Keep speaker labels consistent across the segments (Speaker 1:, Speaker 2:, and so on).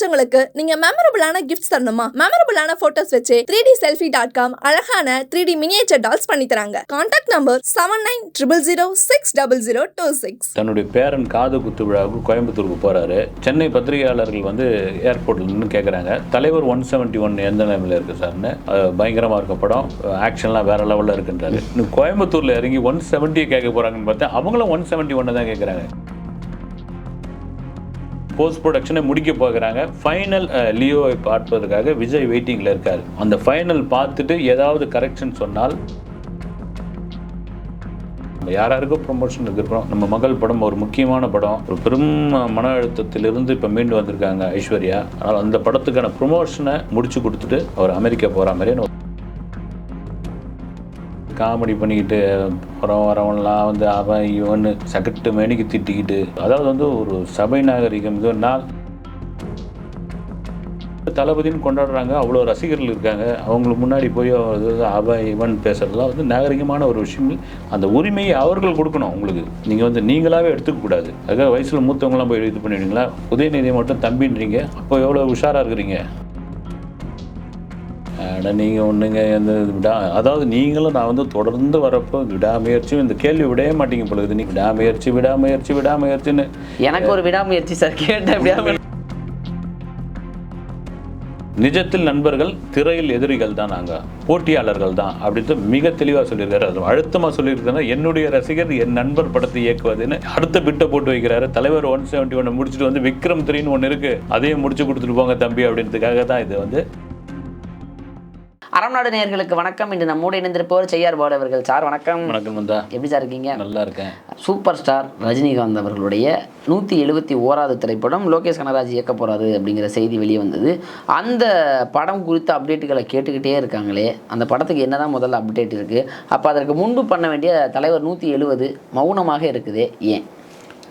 Speaker 1: பிடிச்சவங்களுக்கு நீங்க மெமரபிளான கிஃப்ட்ஸ் தரணுமா? மெமரபிளான போட்டோஸ் வச்சு three D selfie dot com அழகான த்ரீ டி மினியேச்சர் டால்ஸ் பண்ணி தராங்க. Contact number seven nine triple zero six double zero two six
Speaker 2: தன்னுடைய பேரன் காது குத்து விழாவுக்கு கோயம்புத்தூருக்கு போறாரு. சென்னை பத்திரிகையாளர்கள் வந்து ஏர்போர்ட்ல நின்று கேட்குறாங்க தலைவர் ஒன் செவன்ட்டி ஒன் எந்த நிலைமையில் இருக்கு சார்னு. பயங்கரமா இருக்க படம். ஆக்ஷன்லாம் வேற லெவலில் இருக்குன்றாரு. இன்னும் கோயம்புத்தூர்ல இறங்கி ஒன் செவன்ட்டியை கேட்க போறாங்கன்னு பார்த்தா அவங்களும் ஒன் செவன்ட்டி ஒன்று தான் கேட்குறாங்க போஸ்ட் ப்ரொடக்ஷனை முடிக்க போகிறாங்க ஃபைனல் லியோவை பார்ப்பதற்காக விஜய் வெயிட்டிங்கில் இருக்கார். அந்த ஃபைனல் பார்த்துட்டு ஏதாவது கரெக்ஷன் சொன்னால் நம்ம யாராருக்கும் ப்ரொமோஷன் இருக்கிறோம் நம்ம மகள் படம் ஒரு முக்கியமான படம். ஒரு பெரும் மன அழுத்தத்திலிருந்து இப்போ மீண்டு வந்திருக்காங்க ஐஸ்வர்யா. அதனால் அந்த படத்துக்கான ப்ரொமோஷனை முடிச்சு கொடுத்துட்டு அவர் அமெரிக்கா போகிற மாதிரி காமெடி பண்ணிக்கிட்டு அப்புறம் வரவன்லாம் வந்து அவன் இவன்னு சகட்டு மேனிக்கு திட்டிக்கிட்டு. அதாவது வந்து ஒரு சபை நாகரிகம். இது நாள் தளபதின்னு கொண்டாடுறாங்க அவ்வளோ ரசிகர்கள் இருக்காங்க. அவங்களுக்கு முன்னாடி போய் அவன் இவன் பேசுறதுலாம் வந்து நாகரிகமான ஒரு விஷயம் அந்த உரிமையை அவர்கள் கொடுக்கணும் உங்களுக்கு. நீங்கள் வந்து நீங்களாகவே எடுத்துக்க கூடாது. அதுக்காக வயசில் மூத்தவங்களாம் போய் இது பண்ணிடுவீங்களா? உதயநிதியை மட்டும் தம்பின்றீங்க. அப்போ எவ்வளோ உஷாராக இருக்கிறீங்க? அட நீங்கள் ஒன்றுங்க இந்த விடா அதாவது நீங்களும் நான் வந்து தொடர்ந்து வரப்போ விடாமுயற்சியும் இந்த கேள்வி விடவே மாட்டீங்க பொழுது நீ விடாமுயற்சி விடாமுயற்சி விடாமுயற்சின்னு.
Speaker 3: எனக்கு ஒரு விடாமுயற்சி சார் கேட்டேன்
Speaker 2: நிஜத்தில் நண்பர்கள் திரையில் எதிரிகள் தான் நாங்கள் போட்டியாளர்கள் தான் அப்படின்ட்டு மிக தெளிவாக சொல்லியிருக்காரு. அது அழுத்தமாக சொல்லியிருக்காரு என்னுடைய ரசிகர் என் நண்பர் படத்தை இயக்குவதுன்னு அடுத்த பிட்டை போட்டு வைக்கிறாரு. தலைவர் ஒன் செவன்ட்டி ஒன்று முடிச்சுட்டு வந்து விக்ரம் த்ரீன்னு ஒன்று இருக்குது அதையும் முடிச்சு கொடுத்துட்டு போங்க தம்பி அப்படின்றதுக்காக தான் இது வந்து
Speaker 3: அறம் நாடு நேயர்களுக்கு வணக்கம். இன்று நம்மோடு இணைந்திருப்பவர் செய்யார் பாடு அவர்கள். சார் வணக்கம்.
Speaker 2: வணக்கம் வந்தா
Speaker 3: எப்படி சார் இருக்கீங்க?
Speaker 2: நல்லா இருக்கேன்.
Speaker 3: சூப்பர் ஸ்டார் ரஜினிகாந்த் அவர்களுடைய நூற்றி எழுபத்தி ஓராவது திரைப்படம் லோகேஷ் கனராஜ் இயக்க போகிறாரு அப்படிங்கிற செய்தி வெளியே வந்தது. அந்த படம் குறித்த அப்டேட்டுகளை கேட்டுக்கிட்டே இருக்காங்களே. அந்த படத்துக்கு என்னதான் முதல்ல அப்டேட் இருக்குது அப்போ அதற்கு முன்பு பண்ண வேண்டிய தலைவர் நூற்றி எழுபது மௌனமாக இருக்குதே. ஏன்?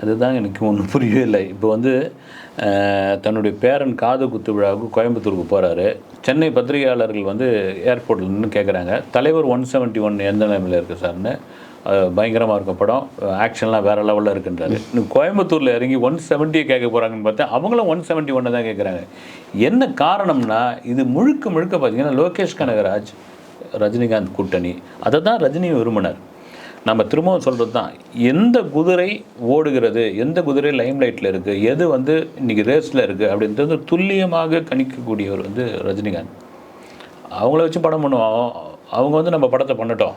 Speaker 2: அதுதான் எனக்கு ஒன்றும் புரியவே இல்லை இப்போ வந்து தன்னுடைய பேரன் காது குத்து விழாவுக்கு கோயம்புத்தூருக்கு போகிறாரு சென்னை பத்திரிகையாளர்கள் வந்து ஏர்போர்ட்டில் நின்று கேட்குறாங்க தலைவர் ஒன் செவன்ட்டி ஒன் எந்த நிலைமையில் இருக்குது சார்னு. பயங்கரமாக இருக்க படம். ஆக்ஷன்லாம் வேறு லெவலில் இருக்குன்றாரு. இன்னும் கோயம்புத்தூரில் இறங்கி ஒன் செவன்ட்டியை கேட்க போகிறாங்கன்னு பார்த்தா அவங்களும் ஒன் செவன்ட்டி ஒன்று தான் கேட்குறாங்க என்ன காரணம்னா இது முழுக்க முழுக்க பார்த்தீங்கன்னா லோகேஷ் கனகராஜ் ரஜினிகாந்த் கூட்டணி. அதை தான் ரஜினி விரும்பினார். நம்ம திரும்பவும் சொல்கிறது தான். எந்த குதிரை ஓடுகிறது? எந்த குதிரை லைம்லைட்டில் இருக்குது எது வந்து இன்றைக்கி ரேஸில் இருக்குது அப்படின்றது துல்லியமாக கணிக்கக்கூடியவர் வந்து ரஜினிகாந்த். அவங்கள வச்சு படம் பண்ணுவோம். அவங்க வந்து நம்ம படத்தை பண்ணட்டும்.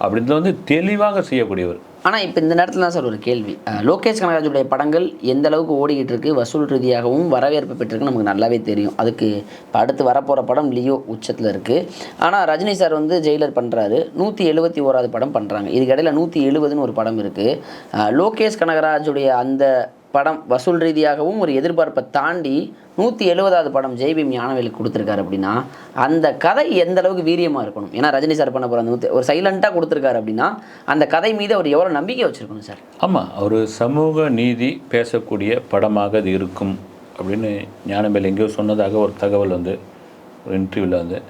Speaker 2: அப்படின்றது வந்து தெளிவாக செய்யக்கூடியவர்.
Speaker 3: ஆனால் இப்போ இந்த நேரத்தில் தான் சார் ஒரு கேள்வி. லோகேஷ் கனகராஜுடைய படங்கள் எந்த அளவுக்கு ஓடிக்கிட்டு இருக்கு வசூல் ரீதியாகவும் வரவேற்பு பெற்றிருக்கு நமக்கு நல்லாவே தெரியும். அதுக்கு இப்போ அடுத்து வரப்போகிற படம் லியோ உச்சத்தில் இருக்குது ஆனால் ரஜினி சார் வந்து ஜெயிலர் பண்ணுறாரு நூற்றி எழுபத்தி ஓராவது படம் பண்ணுறாங்க இதுக்கு இடையில நூற்றி எழுபதுன்னு ஒரு படம் இருக்குது லோகேஷ் கனகராஜுடைய அந்த படம் வசூல் ரீதியாகவும் ஒரு எதிர்பார்ப்பை தாண்டி நூற்றி எழுபதாவது படம் ஜெய்பீம் ஞானவேலுக்கு கொடுத்துருக்காரு அப்படின்னா அந்த கதை எந்த அளவுக்கு வீரியமாக இருக்கணும்? ஏன்னா ரஜினி சார் பண்ண போகிற அந்த நூற்றி ஒரு சைலண்ட்டாக கொடுத்துருக்காரு அப்படின்னா அந்த கதை மீது அவர் எவ்வளோ நம்பிக்கை வச்சுருக்கணும் சார்
Speaker 2: ஆமாம் ஒரு சமூக நீதி பேசக்கூடிய படமாக அது இருக்கும் அப்படின்னு ஞானவேல் எங்கேயோ சொன்னதாக ஒரு தகவல் வந்து ஒரு இன்டர்வியூவில் வந்து.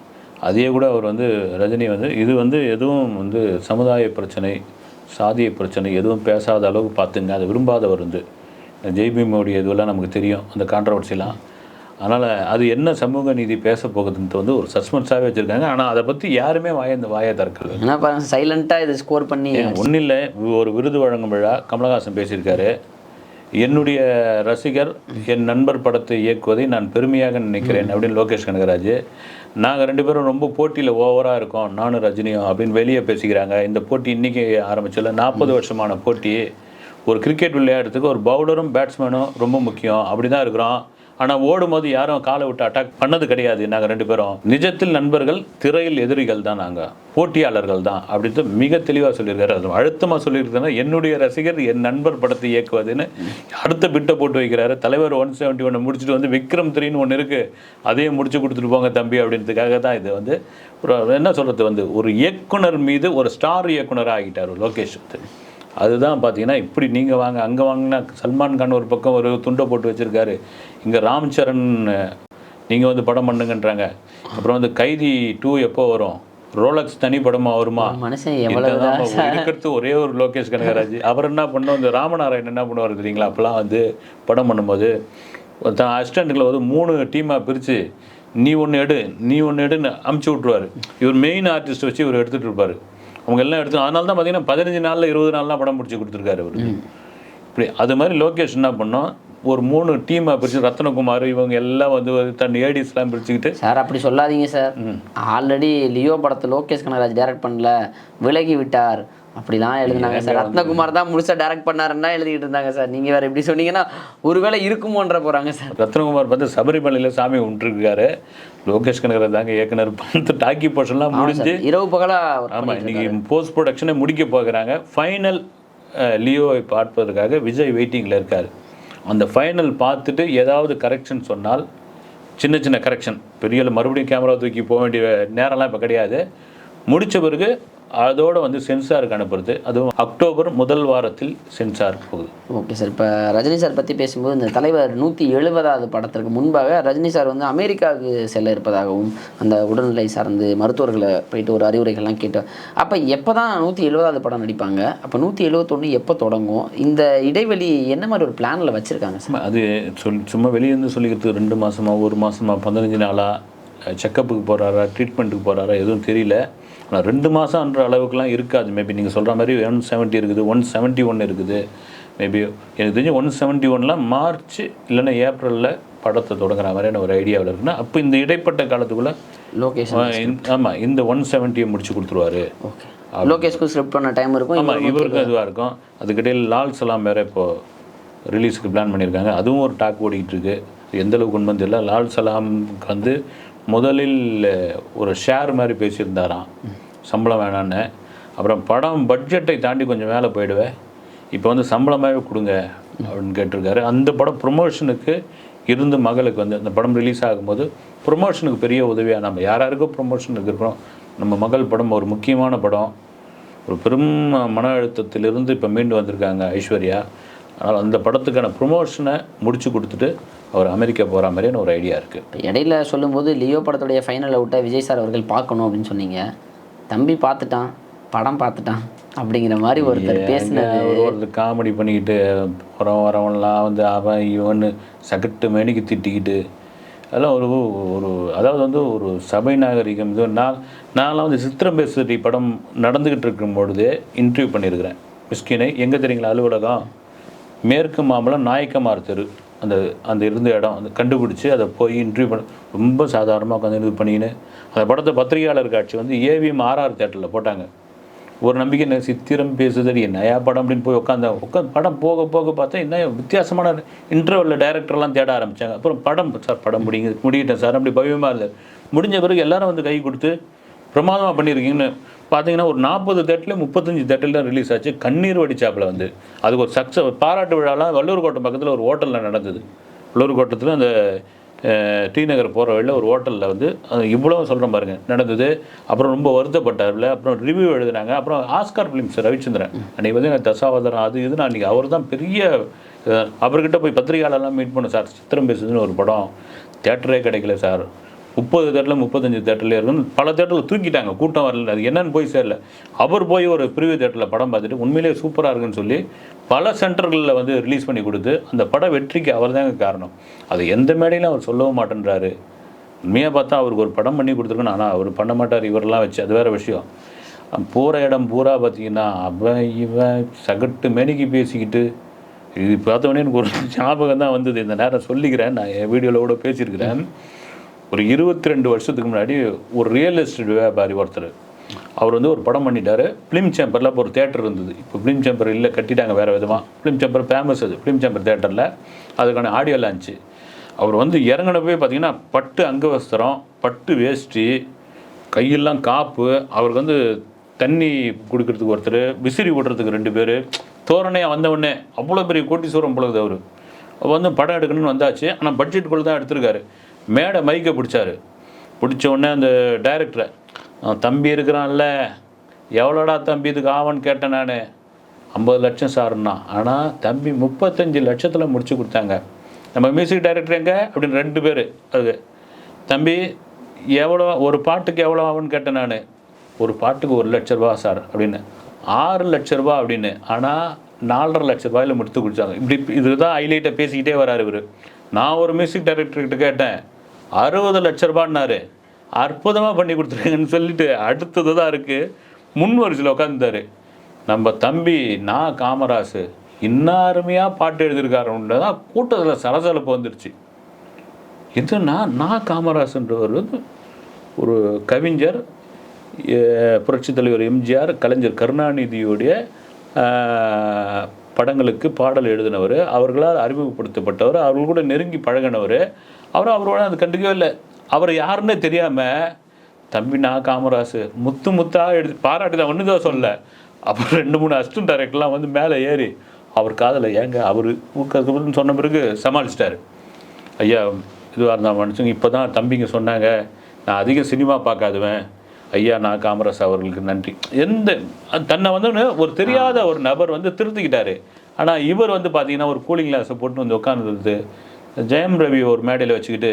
Speaker 2: அதையே கூட அவர் வந்து ரஜினி வந்து இது வந்து எதுவும் வந்து சமுதாய பிரச்சனை சாதிய பிரச்சனை எதுவும் பேசாத அளவுக்கு பார்த்துங்க அதை விரும்பாதவர் வந்து. ஜெய்பீமோடைய இதுவெல்லாம் நமக்கு தெரியும் அந்த கான்ட்ரவர்சிலாம் அதனால் அது என்ன சமூக நீதி பேச போகுதுன்ட்டு வந்து ஒரு சஸ்பென்ஸாகவே வச்சுருக்காங்க. ஆனால் அதை பற்றி யாருமே வாய இந்த வாயை திறக்கல.
Speaker 3: ஏன்னா பாருங்க சைலண்ட்டாக இதை ஸ்கோர் பண்ணி
Speaker 2: ஒன்றும் இல்லை ஒரு விருது வழங்கும் விழா கமலஹாசன் பேசியிருக்காரு. என்னுடைய ரசிகர் என் நண்பர் படத்தை இயக்குவதை நான் பெருமையாக நினைக்கிறேன் அப்படின்னு லோகேஷ் கனகராஜ். நாங்கள் ரெண்டு பேரும் ரொம்ப போட்டியில் ஓவராக இருக்கோம். நானும் ரஜினியும் அப்படின்னு வெளியே பேசிக்கிறாங்க. இந்த போட்டி இன்றைக்கி ஆரம்பிச்சல நாற்பது வருஷமான போட்டி. ஒரு கிரிக்கெட் விளையாடுறதுக்கு ஒரு பவுலரும் பேட்ஸ்மேனும் ரொம்ப முக்கியம். அப்படி தான் இருக்கிறோம். ஆனால் ஓடும் போது யாரும் காலை விட்டு அட்டாக் பண்ணது கிடையாது. நாங்கள் ரெண்டு பேரும். நிஜத்தில் நண்பர்கள் திரையில் எதிரிகள் தான் நாங்கள் போட்டியாளர்கள் தான். அப்படின்ட்டு மிக தெளிவாக சொல்லியிருக்காரு. அது அழுத்தமாக சொல்லியிருக்காரு என்னுடைய ரசிகர் என் நண்பர் படத்தை இயக்குவதுன்னு அடுத்த பிட்டை போட்டு வைக்கிறாரு. தலைவர் ஒன் செவன்ட்டி ஒன்று முடிச்சுட்டு வந்து விக்ரம் த்ரீன்னு ஒன்று இருக்குது அதையும் முடிச்சு கொடுத்துட்டு போங்க தம்பி அப்படின்றதுக்காக தான் இது வந்து ஒரு என்ன சொல்கிறது வந்து ஒரு இயக்குனர் மீது ஒரு ஸ்டார் இயக்குனராக ஆகிட்டார் லோகேஷ் வந்து. அதுதான் பார்த்தீங்கன்னா இப்படி நீங்கள் வாங்க அங்கே வாங்கினா சல்மான் கான் ஒரு பக்கம் ஒரு துண்டை போட்டு வச்சுருக்காரு. இங்கே ராம் சரண் நீங்கள் வந்து படம் பண்ணுங்கன்றாங்க. அப்புறம் வந்து கைதி டூ எப்போ வரும்? ரோலக்ஸ் தனி படமா வருமா?
Speaker 3: மனுஷன்
Speaker 2: இருக்கிறது ஒரே ஒரு லோகேஷ் கனகராஜ். அவர் என்ன பண்ணோம் இந்த ராமநாராயணன் என்ன பண்ணுவார் தெரியுங்களா? அப்போல்லாம் வந்து படம் பண்ணும்போது தான் அசிஸ்டண்ட்டுகளை வந்து மூணு டீமாக பிரித்து நீ ஒன்று எடு நீ ஒன்று எடுன்னு அமுச்சு விட்ருவாரு இவர் மெயின் ஆர்டிஸ்ட் வச்சு இவர் எடுத்துகிட்டு இருப்பார். அவங்க எல்லாம் எடுத்து அதனால தான் பார்த்தீங்கன்னா பதினஞ்சு நாளில் இருபது நாள்லாம் படம் பிடிச்சி கொடுத்துருக்காரு அவர். இப்படி அது மாதிரி லோகேஷ் என்ன பண்ணோம்? ஒரு மூணு டீமாக பிரித்து ரத்னகுமார் இவங்க எல்லாம் வந்து தன் ஏடிஸ்லாம் பிரிச்சுக்கிட்டு.
Speaker 3: சார் அப்படி சொல்லாதீங்க சார். ஆல்ரெடி லியோ படத்தை லோகேஷ் கனகராஜ் டைரக்ட் பண்ணல விலகி விட்டார். அப்படிலாம் எழுதினாங்க சார். ரத்னகுமார் தான் முழுசா டைரக்ட் பண்ணாருன்னா எழுதிட்டு இருந்தாங்க சார். நீங்க வேற இப்படி சொன்னீங்கன்னா ஒருவேளை இருக்குமோன்ற போறாங்க சார்.
Speaker 2: ரத்னகுமார் பார்த்து சபரிமலையில் சாமி விட்டுருக்காரு லோகேஷ் கனகராஜ் தாங்க இயக்குனர் பார்த்து டாக்கி போர்ஷன்லாம் முடிஞ்சு
Speaker 3: இரவு பகலா work
Speaker 2: ஆமாம் இன்னைக்கு போஸ்ட் ப்ரொடக்ஷனை முடிக்க போகிறாங்க. ஃபைனல் லியோவை பார்ப்பதற்காக விஜய் வெயிட்டிங்கில் இருக்கார். அந்த ஃபைனல் பார்த்துட்டு ஏதாவது கரெக்ஷன் சொன்னால் சின்ன சின்ன கரெக்ஷன் பெரிய மறுபடியும் கேமரா தூக்கி போக வேண்டிய நேரம்லாம் இப்போ கிடையாது. முடிச்ச பிறகு அதோட வந்து சென்சாருக்கு அனுப்புறது. அதுவும் அக்டோபர் முதல் வாரத்தில் சென்சார் போகுது.
Speaker 3: Okay sir. இப்போ ரஜினி சார் பற்றி பேசும்போது இந்த தலைவர் நூற்றி எழுபதாவது படத்திற்கு முன்பாக ரஜினி சார் வந்து அமெரிக்காவுக்கு செல்ல இருப்பதாகவும் அந்த உடல்நிலை சார்ந்து மருத்துவர்களை போயிட்டு ஒரு அறிவுரைகள்லாம் கேட்டு அப்போ எப்போ தான் நூற்றி எழுபதாவது படம் நடிப்பாங்க? அப்போ நூற்றி எழுபத்தொன்று எப்போ தொடங்கும்? இந்த இடைவெளி என்ன மாதிரி ஒரு பிளானில் வச்சுருக்காங்க சார்?
Speaker 2: சும்மா அது சொல் சும்மா வெளியேருந்து சொல்லிக்கிறது ரெண்டு மாசமா ஒரு மாசமா பதினஞ்சு நாளா செக்கப்புக்கு போகிறாரா ட்ரீட்மெண்ட்டுக்கு போகிறாரா எதுவும் தெரியல. ஆனால் ரெண்டு மாதம்ன்ற அளவுக்குலாம் இருக்காது. மேபி நீங்கள் சொல்கிற மாதிரி ஒன் செவன்ட்டி இருக்குது ஒன் செவன்ட்டி ஒன் இருக்குது. மேபி எனக்கு தெரிஞ்சு ஒன் செவன்ட்டி ஒன்லாம் மார்ச் இல்லைன்னா ஏப்ரலில் படத்தை தொடங்குற மாதிரியான ஒரு ஐடியாவில் இருக்குன்னா அப்போ இந்த இடைப்பட்ட காலத்துக்குள்ளே
Speaker 3: லோகேஷ்
Speaker 2: ஆமாம் இந்த ஒன் செவன்ட்டியை முடிச்சு கொடுத்துருவாரு.
Speaker 3: ஓகே லோகேஷ்க்கும் ஸ்கிரிப்ட் பண்ண டைம் இருக்கும்
Speaker 2: ஆமாம் இவருக்கும் இதுவாக இருக்கும். அதுக்கிடையில் லால் சலாம் வேறு இப்போது ரிலீஸுக்கு பிளான் பண்ணியிருக்காங்க. அதுவும் ஒரு டாக் ஓடிக்கிட்டு இருக்கு. எந்த அளவுக்கு தெரியல. லால் சலாம்க்கு வந்து முதலில் ஒரு ஷேர் மாதிரி பேசியிருந்தாராம். சம்பளம் வேணான்னு. அப்புறம் படம் பட்ஜெட்டை தாண்டி கொஞ்சம் மேலே போயிடுவேன் இப்போ வந்து சம்பளமாகவே கொடுங்க அப்படின்னு கேட்டிருக்காரு. அந்த படம் ப்ரொமோஷனுக்கு இருந்து மகளுக்கு வந்து அந்த படம் ரிலீஸ் ஆகும்போது ப்ரொமோஷனுக்கு பெரிய உதவியாக நம்ம யார் யாருக்கோ ப்ரொமோஷனுக்கு இருக்கிறோம் நம்ம மகள் படம் ஒரு முக்கியமான படம். ஒரு பெரும் மன அழுத்தத்திலிருந்து இப்போ மீண்டு வந்திருக்காங்க ஐஸ்வர்யா. அதனால் அந்த படத்துக்கான ப்ரொமோஷனை முடிச்சு கொடுத்துட்டு அவர் அமெரிக்கா போகிற மாதிரியான ஒரு ஐடியா இருக்குது
Speaker 3: இடையில சொல்லும்போது லியோ படத்துடைய ஃபைனல் அவுட்டை விஜய் சார் அவர்கள் பார்க்கணும் அப்படின்னு சொன்னீங்க. தம்பி பார்த்துட்டான் படம் பார்த்துட்டான் அப்படிங்கிற மாதிரி ஒருத்தர் பேசினது.
Speaker 2: ஒரு ஒருத்தர் காமெடி பண்ணிக்கிட்டு புறம் வரவன்லாம் வந்து அவன் இவன்னு சகட்டு மேனிக்கு திட்டிக்கிட்டு அதெல்லாம் ஒரு ஒரு அதாவது வந்து ஒரு சபை நாகரிகம். இது நான் நான்லாம் வந்து சித்திரம் பேசுடி படம் நடந்துக்கிட்டு இருக்கும் பொழுதே இன்டர்வியூ பண்ணியிருக்கிறேன். மிஸ்கினை எங்கே தெரியுங்களா அலுவலகம்? மேற்கு மாம்பலம் நாயக்கமார் தெரு. அந்த அந்த இருந்த இடம் அந்த கண்டுபிடிச்சி அதை போய் இன்டர்வியூ பண்ண ரொம்ப சாதாரணமாக உட்காந்து இது பண்ணிக்கின்னு அந்த படத்தை பத்திரிகையாளர் காட்சி வந்து ஏவிஎம் ஆர்ஆர் தேட்டரில் போட்டாங்க. ஒரு நம்பிக்கை என்ன சித்திரம் பேசுதடி நயா படம்? அப்படின்னு போய் உட்காந்த உட்காந்து படம் போக போக பார்த்தா என்ன வித்தியாசமான இன்டர்வலில் டைரக்டர்லாம் தேட ஆரம்பித்தாங்க அப்புறம் படம் சார் படம் முடிங்க முடிக்கிட்டேன் சார் அப்படி பவியமாக இல்லை முடிஞ்ச பிறகு எல்லாரும் வந்து கை கொடுத்து பிரமாதமாக பண்ணியிருக்கீங்கன்னு பார்த்தீங்கன்னா ஒரு நாற்பது தேட்டில் முப்பத்தஞ்சு தேட்டில் தான் ரிலீஸ் ஆச்சு. கண்ணீர் வடிச்சாப்பில் வந்து. அதுக்கு ஒரு சக்ஸஸ் பாராட்டு விழாலாம் வள்ளூர் கோட்டம் பக்கத்தில் ஒரு ஹோட்டலில் நடந்தது. வள்ளூர் கோட்டத்தில் அந்த டி நகர் போகிற வழியில் ஒரு ஹோட்டலில் வந்து அது இவ்வளோ சொல்கிறேன் பாருங்கள் நடந்தது. அப்புறம் ரொம்ப வருத்தப்பட்டார்ல. அப்புறம் ரிவ்யூ எழுதுனாங்க. அப்புறம் ஆஸ்கார் ஃபிலிம்ஸ் ரவிச்சந்திரன். அன்றைக்கி வந்து எனக்கு தசாவதாரம் அது இதுன்னு அன்றைக்கி அவர் தான் பெரிய அவர்கிட்ட போய் பத்திரிகையாளர்லாம் மீட் பண்ண சார். சித்திரம் பேசுதுன்னு ஒரு படம். தேட்டரே கிடைக்கல சார் முப்பது தேட்டரில் முப்பத்தஞ்சு தேட்டர்லேயே இருக்கும் பல தேட்டரில் தூக்கிட்டாங்க. கூட்டம் வரல. அது என்னன்னு போய் சேரல. அவர் போய் ஒரு பிரிவு தேட்டரில் படம் பார்த்துட்டு உண்மையிலேயே சூப்பராக இருக்குன்னு சொல்லி பல சென்டர்களில் வந்து ரிலீஸ் பண்ணி கொடுத்து அந்த பட வெற்றிக்கு அவர் தாங்க காரணம். அது எந்த மேடையிலும் அவர் சொல்லவும் மாட்டேன்றாரு. உண்மையாக பார்த்தா அவருக்கு ஒரு படம் பண்ணி கொடுத்துருக்கணும். ஆனால் அவர் பண்ண மாட்டார். இவரெல்லாம் வச்சு அது வேறு விஷயம். போகிற இடம் பூரா பார்த்தீங்கன்னா அவன் இவன் சகட்டு மேனிக்கு பேசிக்கிட்டு இது பார்த்தவொடனே எனக்கு ஒரு ஞாபகம் தான் வந்தது. இந்த நேரம் சொல்லிக்கிறேன். நான் என் வீடியோவில் கூட பேசியிருக்கிறேன். ஒரு இருபத்தி ரெண்டு வருஷத்துக்கு முன்னாடி ஒரு ரியல் எஸ்டேட் வியாபாரி ஒருத்தர் அவர் வந்து ஒரு படம் பண்ணிட்டாரு. ஃபிலிம் சேம்பரில் அப்போ ஒரு தேட்டர் இருந்தது. இப்போ ஃபிலிம் சேம்பர் இல்லை கட்டிட்டாங்க வேறு விதமாக ஃபிலிம் சேம்பர் ஃபேமஸ் அது. ஃபிலிம் சேம்பர் தேட்டரில் அதுக்கான ஆடியோ லான்ச்சு அவர் வந்து இறங்கின போய் பார்த்தீங்கன்னா பட்டு அங்கவஸ்திரம் பட்டு வேஷ்டி கையெல்லாம் காப்பு அவருக்கு வந்து தண்ணி கொடுக்கறதுக்கு ஒருத்தர் விசிறி ஓட்டுறதுக்கு ரெண்டு பேர் தோரணையாக வந்தவுடனே அவ்வளோ பெரிய கோட்டீஸ்வரம் பொழுது அவர். அவர் வந்து படம் எடுக்கணும்னு வந்தாச்சு. ஆனால் பட்ஜெட்டுக்குள்ளே தான் எடுத்திருக்காரு. மேடை மைக்கை பிடிச்சாரு. பிடிச்ச உடனே அந்த டைரக்டரை தம்பி இருக்கிறான்ல. எவ்வளோடா தம்பி இதுக்கு ஆவன் கேட்டேன் நான். ஐம்பது லட்சம் சார்னா ஆனால் தம்பி முப்பத்தஞ்சு லட்சத்தில் முடிச்சு கொடுத்தாங்க. நம்ம மியூசிக் டைரக்டர் எங்க? அப்படின்னு ரெண்டு பேர். அது தம்பி எவ்வளோ ஒரு பாட்டுக்கு எவ்வளோ ஆகும்னு கேட்டேன் நான். ஒரு பாட்டுக்கு ஒரு லட்ச ரூபா சார். அப்படின்னு ஆறு லட்ச ரூபா அப்படின்னு. ஆனால் நாலரை லட்ச ரூபாயில் முடித்து கொடுத்தாங்க. இப்படி இதுதான் ஹைலைட்டை பேசிக்கிட்டே வராரு இவர். நான் ஒரு மியூசிக் டைரக்டர்கிட்ட கேட்டேன். அறுபது லட்ச ரூபான்னாரு. அற்புதமாக பண்ணி கொடுத்துருக்கேன்னு சொல்லிட்டு அடுத்தது தான் இருக்குது முன் வரிசையில் உட்காந்துட்டாரு நம்ம தம்பி நான் காமராசு இன்னும் அருமையாக பாட்டு எழுதியிருக்காருன்னு தான் கூட்டத்தில் சலசலப்பு வந்துடுச்சு இது நான் காமராசுன்றவர் வந்து ஒரு கவிஞர் புரட்சி புரட்சித் தலைவர் எம்ஜிஆர் கலைஞர் கருணாநிதியுடைய படங்களுக்கு பாடல் எழுதினவர். அவர்களால் அறிமுகப்படுத்தப்பட்டவர். அவர்கள் கூட நெருங்கி பழகினவர். அவரும் அவரோட அது கண்டுக்கவே இல்லை. அவர் யாருன்னே தெரியாமல் தம்பி நான் காமராசு முத்து முத்தாக எழுதி பாராட்டி தான் ஒன்று தான் சொல்ல அப்புறம் ரெண்டு மூணு அசிஸ்டன்ட் டைரக்டர்லாம் வந்து மேலே ஏறி அவர் காதில் ஏங்க அவர் ஊக்கத்துக்கு சொன்ன பிறகு சமாளிச்சிட்டாரு. ஐயா இதுவாக இருந்தால் மனுஷங்க இப்போ தான் தம்பிங்க சொன்னாங்க நான் அதிகம் சினிமா பார்க்காதுவேன். ஐயா நான் காமராஜ் அவர்களுக்கு நன்றி. எந்த தன்னை வந்து ஒரு தெரியாத ஒரு நபர் வந்து திருத்திக்கிட்டாரு. ஆனால் இவர் வந்து பார்த்தீங்கன்னா ஒரு கூலிங் கிளாஸை போட்டு வந்து உட்காந்துருது ஜெயம் ரவி ஒரு மேடையில் வச்சுக்கிட்டு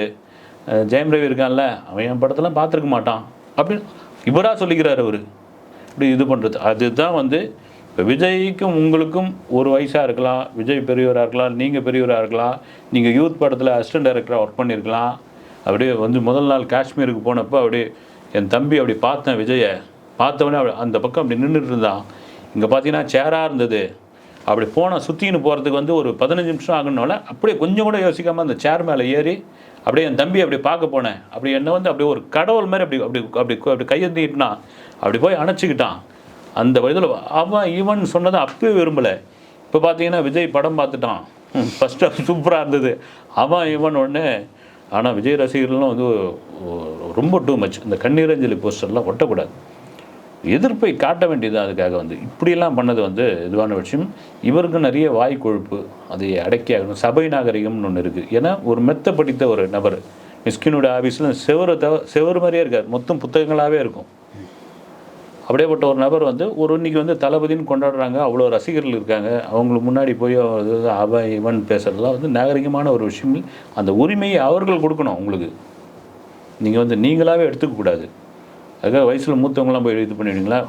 Speaker 2: ஜெயம் ரவி இருக்கான்ல அவன் என் படத்தெல்லாம் பார்த்துருக்க மாட்டான். அப்படின்னு இவராக சொல்லிக்கிறார் அவர். இப்படி இது பண்ணுறது அதுதான் வந்து இப்போ விஜய்க்கும் உங்களுக்கும் ஒரு வயசாக இருக்கலாம். விஜய் பெரியவராக இருக்கலாம். நீங்கள் பெரியவராக இருக்கலாம். நீங்கள் யூத் படத்தில் அசிஸ்டன்ட் டைரக்டராக ஒர்க் பண்ணியிருக்கலாம் அப்படியே வந்து முதல் நாள் காஷ்மீருக்கு போனப்போ அப்படியே என் தம்பி அப்படி பார்த்தேன் விஜயை. பார்த்தவொடனே அப்படி அந்த பக்கம் அப்படி நின்றுட்டு இருந்தான். இங்கே பார்த்தீங்கன்னா சேராக இருந்தது. அப்படி போனால் சுற்றின்னு போகிறதுக்கு வந்து ஒரு பதினஞ்சு நிமிஷம் ஆகணும்னால அப்படியே கொஞ்சம் கூட யோசிக்காமல் அந்த சேர் மேலே ஏறி அப்படியே என் தம்பி அப்படி பார்க்க போனேன். அப்படி என்ன வந்து அப்படியே ஒரு கடவுள் மாதிரி அப்படி அப்படி அப்படி அப்படி கையெழுத்திட்டான் அப்படி போய் அணைச்சிக்கிட்டான். அந்த வயதில் அவன் ஈவன் சொன்னதை அப்பவே விரும்பலை. இப்போ பார்த்தீங்கன்னா விஜய் படம் பார்த்துட்டான். ஃபஸ்ட்டு சூப்பராக இருந்தது. அவன் இவன் ஒன்று ஆனால் விஜய் ரசிகர்கள்லாம் வந்து ரொம்ப டூ மச் இந்த கண்ணீரஞ்சலி போஸ்டர்லாம் ஒட்டக்கூடாது. எதிர்ப்பை காட்ட வேண்டியது அதுக்காக வந்து. இப்படியெல்லாம் பண்ணது வந்து இதுவான விஷயம் இவருக்கு நிறைய வாய் கொழுப்பு அதை அடக்கியாகணும் சபை நாகரிகம்னு ஒன்று இருக்குது ஏன்னா ஒரு மெத்த படித்த ஒரு நபர் மிஸ்கினோட ஆஃபீஸில் செவரு தவ செவரு மாதிரியே இருக்கார். மொத்தம் புத்தகங்களாகவே இருக்கும். அப்படியேப்பட்ட ஒரு நபர் வந்து ஒரு இன்னைக்கு வந்து தளபதின்னு கொண்டாடுறாங்க. அவ்வளோ ரசிகர்கள் இருக்காங்க. அவங்களுக்கு முன்னாடி போய் அவன் இவன் பேசுகிறதுலாம் வந்து நாகரிகமான ஒரு விஷயம். அந்த உரிமையை அவர்கள் கொடுக்கணும் உங்களுக்கு நீங்கள் வந்து நீங்களாகவே எடுத்துக்கக்கூடாது அதுக்காக வயசில் மூத்தவங்களாம் போய் இது பண்ணிடுவீங்களா?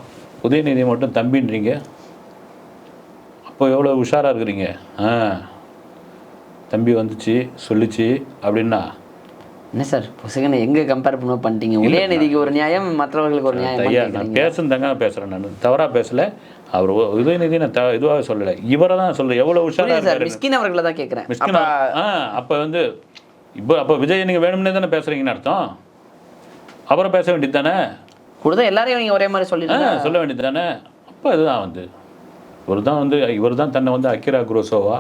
Speaker 2: உதயநிதியை மட்டும் தம்பின்றீங்க. அப்போ எவ்வளோ உஷாராக இருக்கிறீங்க? ஆ. தம்பி வந்துச்சு சொல்லுச்சு அப்படின்னா?
Speaker 3: என்ன சார் பொசுகனை எங்கே கம்பேர் பண்ண பண்ணிட்டீங்க? உதயநிதிக்கு ஒரு நியாயம் மற்றவர்களுக்கு ஒரு நியாயம்
Speaker 2: ஐயா நான் பேசுனதாங்க பேசுகிறேன் நான் தவறாக பேசல. அவர் உதயநிதி நான் த இதுவாக சொல்லலை. இவரை தான் சொல்கிறேன் எவ்வளோ உஷாராக
Speaker 3: சார் மிஸ்கின் அவர்களை தான் கேட்குறேன்
Speaker 2: மிஸ்கின் ஆ அப்போ வந்து இப்போ அப்போ விஜய் நீங்கள் வேணும்னே தானே பேசுகிறீங்கன்னு அர்த்தம்? அப்புறம் பேச வேண்டியது தானே
Speaker 3: கொடுத்தா எல்லாரையும் நீங்க ஒரே மாதிரி சொல்லிடுங்க.
Speaker 2: சொல்ல வேண்டியது தானே அப்போ இதுதான் வந்து. இவர் தான் வந்து இவர் தான் தன்னை வந்து அக்கிரா குரோசோவா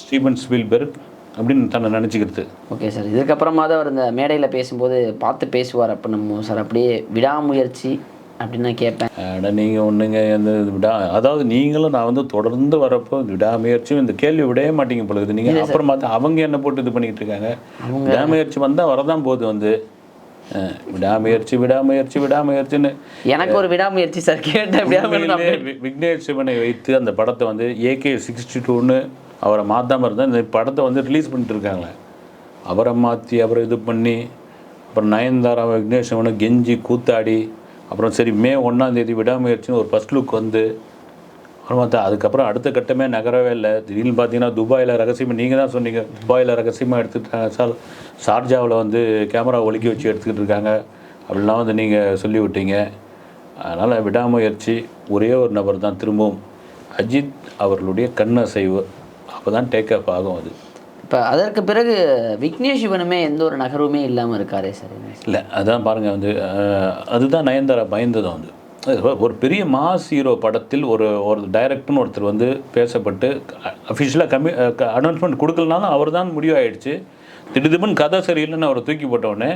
Speaker 2: ஸ்டீவன் ஸ்பீல்பெர்க் அப்படின்னு தன்னை நினச்சிக்கிறது.
Speaker 3: Okay sir. இதுக்கப்புறமா தான் அவர் இந்த மேடையில் பேசும்போது பார்த்து பேசுவார். அப்போ நம்ம சார் அப்படியே விடாமுயற்சி அப்படின்னு நான் கேட்பேன்
Speaker 2: அட நீங்கள் ஒன்றுங்க இது விடா அதாவது நீங்களும் நான் வந்து தொடர்ந்து வரப்போ விடாமுயற்சியும் இந்த கேள்வி விடவே மாட்டீங்க பொழுது நீங்கள் அப்புறம் பார்த்து அவங்க என்ன போட்டு இது பண்ணிக்கிட்டு இருக்காங்க? விடாமுயற்சி வந்தால் வரதான் போகுது வந்து. விடாமுயற்சி விடாமுயற்சி விடாமுயற்சின்னு.
Speaker 3: எனக்கு ஒரு விடாமுயற்சி சார். கேட்டேன்
Speaker 2: விக்னேஷ் சிவனை வைத்து அந்த படத்தை வந்து ஏகே சிக்ஸ்டி டூன்னு அவரை மாற்றாமல் இருந்தால் இந்த படத்தை வந்து ரிலீஸ் பண்ணிட்டு இருக்காங்க அவரை மாற்றி அவரை இது பண்ணி அப்புறம் நயன்தாரா விக்னேஷ் சிவனை கெஞ்சி கூத்தாடி அப்புறம் சரி மே ஒன்றாம் தேதி விடாமுயற்சின்னு ஒரு ஃபர்ஸ்ட் லுக் வந்து அப்புறம் பார்த்தா அதுக்கப்புறம் அடுத்த கட்டமே நகரவே இல்லை. திடீர்னு பார்த்தீங்கன்னா துபாயில் ரகசியமாக நீங்கள் தான் சொன்னீங்க துபாயில் ரகசியமாக எடுத்துட்டாங்க சார் ஷார்ஜாவில் வந்து கேமரா ஒலிக்க வச்சு எடுத்துக்கிட்டு இருக்காங்க. அப்படிலாம் வந்து நீங்கள் சொல்லி விட்டீங்க. அதனால் விடாமுயற்சி ஒரே ஒரு நபர் தான் திரும்பவும். அஜித் அவர்களுடைய கண்ணசைவு. அப்போ தான் டேக் ஆஃப் ஆகும் அது.
Speaker 3: இப்போ அதற்கு பிறகு விக்னேஷ் சிவனுமே எந்த ஒரு நகர்வுமே இல்லாமல் இருக்காரே சார்
Speaker 2: இல்லை அதான் பாருங்கள் வந்து அதுதான் நயன்தாரா பயந்ததும் வந்து. அது ஒரு பெரிய மாஸ் ஹீரோ படத்தில் ஒரு ஒரு டைரக்டர்னு ஒருத்தர் வந்து பேசப்பட்டு அஃபிஷியலாக கம்மி அனௌன்ஸ்மெண்ட் கொடுக்கலனாலும் அவர் தான் முடிவாயிடுச்சு. திடீர்னு கதை சரியில்லைன்னு அவரை தூக்கி போட்டவுடனே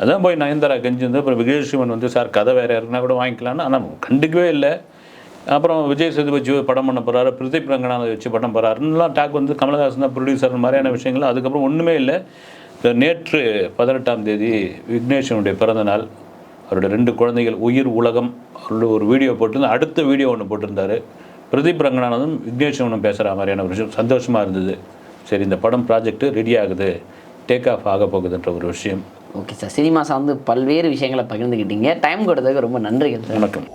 Speaker 2: அதான் போய் நயன்தாரா கெஞ்சி வந்து அப்புறம் விஜய் சிவன் வந்து சார் கதை வேறு யாருன்னா கூட வாங்கிக்கலான்னு ஆனால் கண்டுக்கவே இல்லை. அப்புறம் விஜய் சேது வச்சு படம் பண்ண போகிறாரு பிரதீப் ரங்கநாத வச்சு படம் போகிறாருலாம் டாக் வந்து கமலஹாசன் தான் ப்ரொடியூசர் மாதிரியான விஷயங்கள். அதுக்கப்புறம் ஒன்றுமே இல்லை. நேற்று பதினெட்டாம் தேதி விக்னேஷனுடைய பிறந்த நாள். அவருடைய ரெண்டு குழந்தைகள் உயிர் உலகம் அவருடைய ஒரு வீடியோ போட்டு அடுத்த வீடியோ ஒன்று போட்டிருந்தாரு. பிரதீப் ரங்கநாதனும் விக்னேஷனும் பேசுகிற மாதிரியான ஒரு விஷயம். சந்தோஷமாக இருந்தது. சரி இந்த படம் ப்ராஜெக்ட் ரெடி ஆகுது. டேக் ஆஃப் ஆக போகுதுன்ற ஒரு விஷயம்.
Speaker 3: ஓகே சார் சினிமா சார்ந்து பல்வேறு விஷயங்களை பகிர்ந்துக்கிட்டீங்க டைம் கொடுத்ததுக்கு ரொம்ப நன்றிகள்
Speaker 2: வணக்கம்.